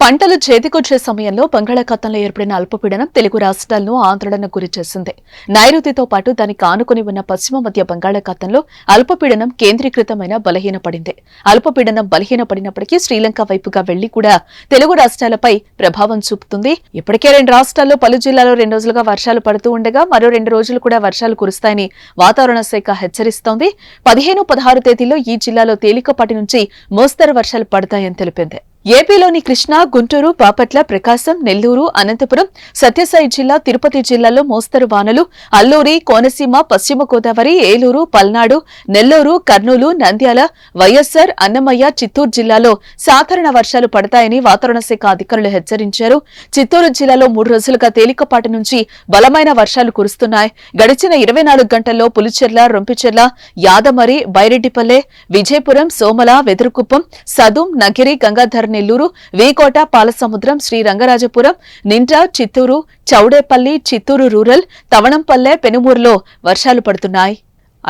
పంటలు చేతికొచ్చే సమయంలో బంగాళాఖాతంలో ఏర్పడిన అల్పపీడనం తెలుగు రాష్ట్రాలను ఆందోళనకు గురిచేసింది. నైరుతితో పాటు దానికి ఆనుకుని ఉన్న పశ్చిమ మధ్య బంగాళాఖాతంలో అల్పపీడనం కేంద్రీకృతమైన బలహీనపడింది. అల్పపీడనం బలహీనపడినప్పటికీ శ్రీలంక వైపుగా వెళ్ళి కూడా తెలుగు రాష్ట్రాలపై ప్రభావం చూపుతుంది. ఇప్పటికే రెండు రాష్ట్రాల్లో పలు జిల్లాల్లో రెండు రోజులుగా వర్షాలు పడుతూ ఉండగా మరో రెండు రోజులు కూడా వర్షాలు కురుస్తాయని వాతావరణ శాఖ హెచ్చరిస్తోంది. పదిహేను పదహారు తేదీలో ఈ జిల్లాలో తేలికపాటి నుంచి మోస్తరు వర్షాలు పడతాయని తెలిపింది. ఏపీలోని కృష్ణా గుంటూరు బాపట్ల ప్రకాశం నెల్లూరు అనంతపురం సత్యసాయి జిల్లా తిరుపతి జిల్లాలో మోస్తరు వానలు. అల్లూరి కోనసీమ పశ్చిమ గోదావరి ఏలూరు పల్నాడు నెల్లూరు కర్నూలు నంద్యాల వైఎస్సార్ అన్నమయ్య చిత్తూరు జిల్లాలో సాధారణ వర్షాలు పడతాయని వాతావరణ శాఖ అధికారులు హెచ్చరించారు. చిత్తూరు జిల్లాలో మూడు రోజులుగా తేలికపాటి నుంచి బలమైన వర్షాలు కురుస్తున్నాయి. గడిచిన ఇరవై నాలుగు గంటల్లో పులిచెర్ల రొంపిచెర్ల యాదమరి బైరెడ్డిపల్లె విజయపురం సోమల వెదురుకుప్పం సదుం నగిరి గంగాధర్ నెల్లూరు వేకోట పాలసముద్రం శ్రీ రంగరాజపురం నిండ్ర చిత్తూరు చౌడేపల్లి చిత్తూరు రూరల్ తవణంపల్లె పెనుమూరులో వర్షాలు పడుతున్నాయి.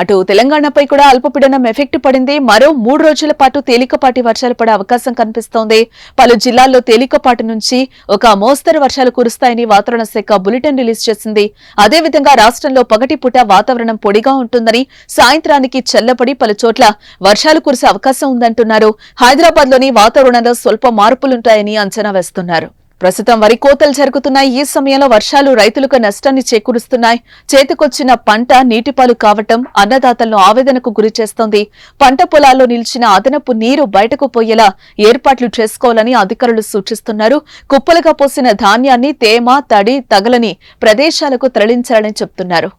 అటు తెలంగాణపై కూడా అల్పపీడనం ఎఫెక్ట్ పడింది. మరో మూడు రోజుల పాటు తేలికపాటి వర్షాలు పడే అవకాశం కనిపిస్తోంది. పలు జిల్లాల్లో తేలికపాటి నుంచి ఒక మోస్తరు వర్షాలు కురుస్తాయని వాతావరణ శాఖ బులెటిన్ రిలీజ్ చేసింది. అదేవిధంగా రాష్ట్రంలో పగటిపూట వాతావరణం పొడిగా ఉంటుందని సాయంత్రానికి చల్లపడి పలు చోట్ల వర్షాలు కురిసే అవకాశం ఉందంటున్నారు. హైదరాబాద్లోని వాతావరణంలో స్వల్ప మార్పులుంటాయని అంచనా వేస్తున్నారు. ప్రస్తుతం వరి కోతలు జరుగుతున్నాయి. ఈ సమయంలో వర్షాలు రైతులకు నష్టాన్ని చేకూరుస్తున్నాయి. చేతికొచ్చిన పంట నీటిపాలు కావటం అన్నదాతలను ఆవేదనకు గురి చేస్తోంది. పంట పొలాల్లో నిలిచిన అదనపు నీరు బయటకు పోయేలా ఏర్పాట్లు చేసుకోవాలని అధికారులు సూచిస్తున్నారు. కుప్పలుగా పోసిన ధాన్యాన్ని తేమ తడి తగలని ప్రదేశాలకు తరలించాలని చెబుతున్నారు